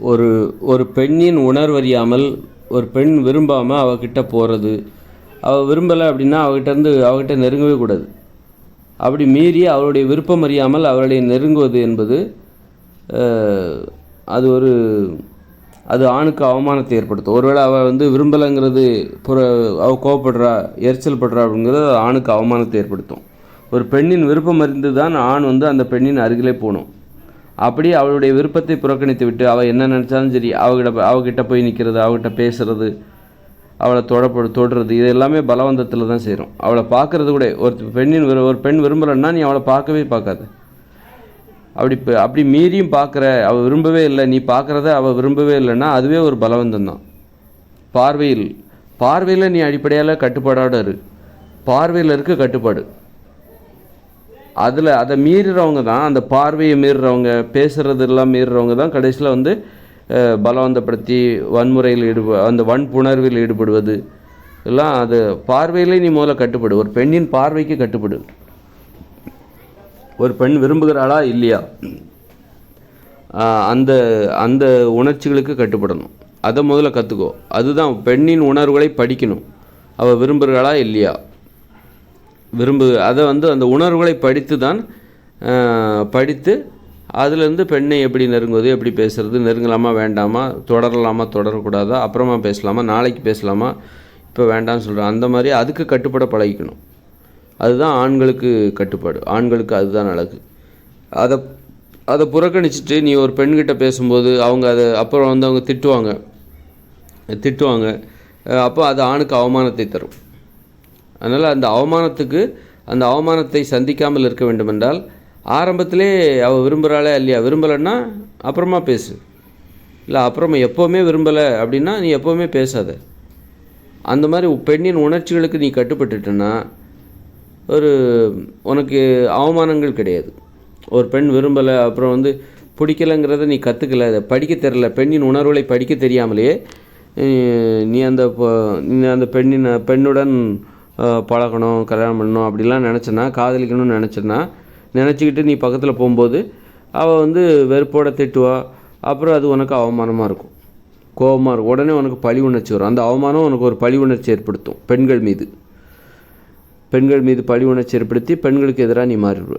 ஒரு ஒரு பெண்ணின் உணர்வறியாமல் ஒரு பெண் விரும்பாமல் அவகிட்ட போகிறது அவள் விரும்பலை அப்படின்னா அவகிட்டருந்து அவகிட்ட நெருங்கவே கூடாது. அப்படி மீறி அவருடைய விருப்பம் அறியாமல் அவர்களை நெருங்குவது என்பது அது ஒரு அது ஆணுக்கு அவமானத்தை ஏற்படுத்தும். ஒருவேளை அவள் வந்து விரும்பலைங்கிறது புற அவள் கோவப்படுறா எரிச்சல் படுறா அப்படிங்கிறது ஆணுக்கு அவமானத்தை ஏற்படுத்தும். ஒரு பெண்ணின் விருப்பம் அறிந்து தான் ஆண் வந்து அந்த பெண்ணின் அருகிலே போகணும். அப்படி அவளுடைய விருப்பத்தை புறக்கணித்து விட்டு அவள் என்ன நினச்சாலும் சரி அவகிட்ட அவகிட்ட போய் நிற்கிறது அவகிட்ட பேசுகிறது அவளை தொடப்படு தொடுறது இது எல்லாமே பலவந்தத்தில் தான் செய்கிறோம் அவளை பார்க்கறது கூட ஒரு பெண்ணின் விரு ஒரு பெண் விரும்பலைன்னா நீ அவளை பார்க்கவே பார்க்காத. அப்படி இப்போ அப்படி மீறியும் பார்க்குற அவள் விரும்பவே இல்லை நீ பார்க்குறத அவள் விரும்பவே இல்லைன்னா அதுவே ஒரு பலவந்தம் தான். பார்வையில் பார்வையில் நீ அடிப்படையால் கட்டுப்பாடோடு இரு. பார்வையில் இருக்க கட்டுப்பாடு. அதில் அதை மீறுறவங்க தான் அந்த பார்வையை மீறுறவங்க பேசுகிறதெல்லாம் மீறுறவங்க தான் கடைசியில் வந்து பலவந்தப்படுத்தி வன்முறையில் ஈடுப அந்த வன்புணர்வில் ஈடுபடுவது. எல்லாம் அது பார்வையிலே நீ முதல்ல கட்டுப்படு. ஒரு பெண்ணின் பார்வைக்கு கட்டுப்படு. ஒரு பெண் விரும்புகிறாளா இல்லையா? அந்த அந்த உணர்ச்சிகளுக்கு கட்டுப்படணும். அதை முதல்ல கற்றுக்கோ அதுதான் பெண்ணின் உணர்வுகளை படிக்கணும். அவள் விரும்புகிறாளா இல்லையா? விரும்பு அதை வந்து அந்த உணர்வுகளை படித்து தான் படித்து அதுலேருந்து பெண்ணை எப்படி நெருங்குவது எப்படி பேசுறது நெருங்கலாமா வேண்டாமா தொடரலாமா தொடரக்கூடாதா அப்புறமா பேசலாமா நாளைக்கு பேசலாமா இப்போ வேண்டாம்னு சொல்கிறேன் அந்த மாதிரி அதுக்கு கட்டுப்பட பழகிக்கணும். அதுதான் ஆண்களுக்கு கட்டுப்பாடு. ஆண்களுக்கு அதுதான் அழகு. அதை அதை புறக்கணிச்சிட்டு நீ ஒரு பெண்கிட்ட பேசும்போது அவங்க அதை அப்புறம் வந்து அவங்க திட்டுவாங்க. திட்டுவாங்க. அப்போ அது ஆணுக்கு அவமானத்தை தரும். அதனால் அந்த அவமானத்துக்கு அந்த அவமானத்தை சந்திக்காமல் இருக்க வேண்டுமென்றால் ஆரம்பத்திலே அவள் விரும்புகிறாளே இல்லையா விரும்பலைன்னா அப்புறமா பேசு. இல்லை அப்புறமா எப்போவுமே விரும்பலை அப்படின்னா நீ எப்போவுமே பேசாத. அந்த மாதிரி பெண்ணின் உணர்ச்சிகளுக்கு நீ கட்டுப்பட்டுட்டேன்னா ஒரு உனக்கு அவமானங்கள் கிடையாது. ஒரு பெண் விரும்பலை அப்புறம் வந்து பிடிக்கலைங்கிறத நீ கற்றுக்கல அதை படிக்க தெரில பெண்ணின் உணர்வுகளை படிக்க தெரியாமலேயே நீ அந்த நீ அந்த பெண்ணின் பெண்ணுடன் பழகணும் கல்யாணம் பண்ணணும் அப்படிலாம் நினச்சேன்னா காதலிக்கணும்னு நினச்சேன்னா நினச்சிக்கிட்டு நீ பக்கத்தில் போகும்போது அவள் வந்து வெறுப்போட திட்டுவா. அப்புறம் அது உனக்கு அவமானமாக இருக்கும். கோபமாக இருக்கும். உடனே உனக்கு பழி உணர்ச்சி வரும். அந்த அவமானம் உனக்கு ஒரு பழி உணர்ச்சி ஏற்படுத்தும் பெண்கள் மீது. பெண்கள் மீது பழி உணர்ச்சி ஏற்படுத்தி பெண்களுக்கு எதிராக நீ மாறிடுவ.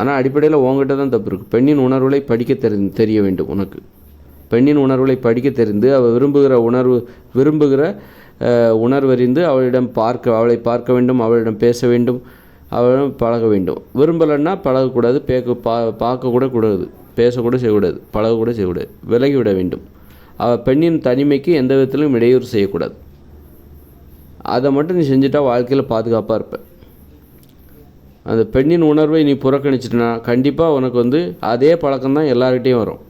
ஆனால் அடிப்படையில் உங்ககிட்ட தான் தப்பு இருக்குது பெண்ணின் உணர்வுகளை படிக்க தெரி தெரிய வேண்டும் உனக்கு. பெண்ணின் உணர்வுகளை படிக்க தெரிந்து அவள் விரும்புகிற உணர்வு விரும்புகிற உணர்வறிந்து அவளிடம் பார்க்க அவளை பார்க்க வேண்டும் அவளிடம் பேச வேண்டும் அவளிடம் பழக வேண்டும். விரும்பலைன்னா பழகக்கூடாது பேக்க பா பார்க்கக்கூட கூடாது பேசக்கூட செய்யக்கூடாது பழகக்கூட செய்யக்கூடாது விலகி விட வேண்டும். அவள் பெண்ணின் தனிமைக்கு எந்த விதத்திலும் இடையூறு செய்யக்கூடாது. அதை மட்டும் நீ செஞ்சுட்டா வாழ்க்கையில் பாதுகாப்பாக இருப்பேன் அந்த பெண்ணின் உணர்வை நீ புறக்கணிச்சிட்டனா கண்டிப்பாக உனக்கு வந்து அதே பழக்கம்தான் எல்லார்கிட்டேயும் வரும்.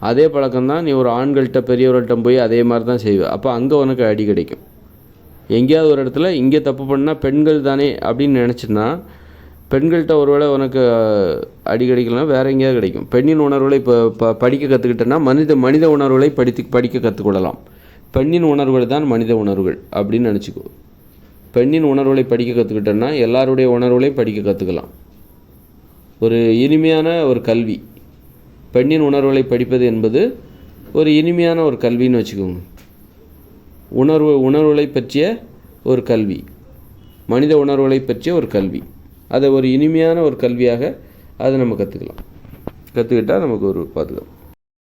அதே பழக்கம்தான் நீ ஒரு ஆண்கள்கிட்ட பெரியவர்கள்ட்ட போய் அதே மாதிரி தான் செய்வேன் அப்போ அங்கே உனக்கு அடி கிடைக்கும். எங்கேயாவது ஒரு இடத்துல இங்கே தப்பு பண்ணால் பெண்கள் தானே அப்படின்னு நினச்சின்னா பெண்கள்கிட்ட ஒருவேளை உனக்கு அடி கிடைக்கலாம் வேற எங்கேயாவது கிடைக்கும். பெண்ணின் உணர்வுகளை இப்போ ப படிக்க கற்றுக்கிட்டேன்னா மனித மனித உணர்வுகளை படித்து படிக்க கற்றுக்கொள்ளலாம் பெண்ணின் உணர்வுகள் தான் மனித உணர்வுகள் அப்படின்னு நினச்சிக்கோ. பெண்ணின் உணர்வுகளை படிக்க கற்றுக்கிட்டேன்னா எல்லாருடைய உணர்வுகளையும் படிக்க கற்றுக்கலாம் ஒரு இனிமையான ஒரு கல்வி. பெண்ணின் உணர்வுகளை படிப்பது என்பது ஒரு இனிமையான ஒரு கல்வின்னு வச்சுக்கோங்க. உணர்வு உணர்வுகளை பற்றிய ஒரு கல்வி. மனித உணர்வுகளை பற்றிய ஒரு கல்வி. அதை ஒரு இனிமையான ஒரு கல்வியாக அதை நம்ம கற்றுக்கலாம் கற்றுக்கிட்டால் நமக்கு ஒரு பாதுகாப்பு.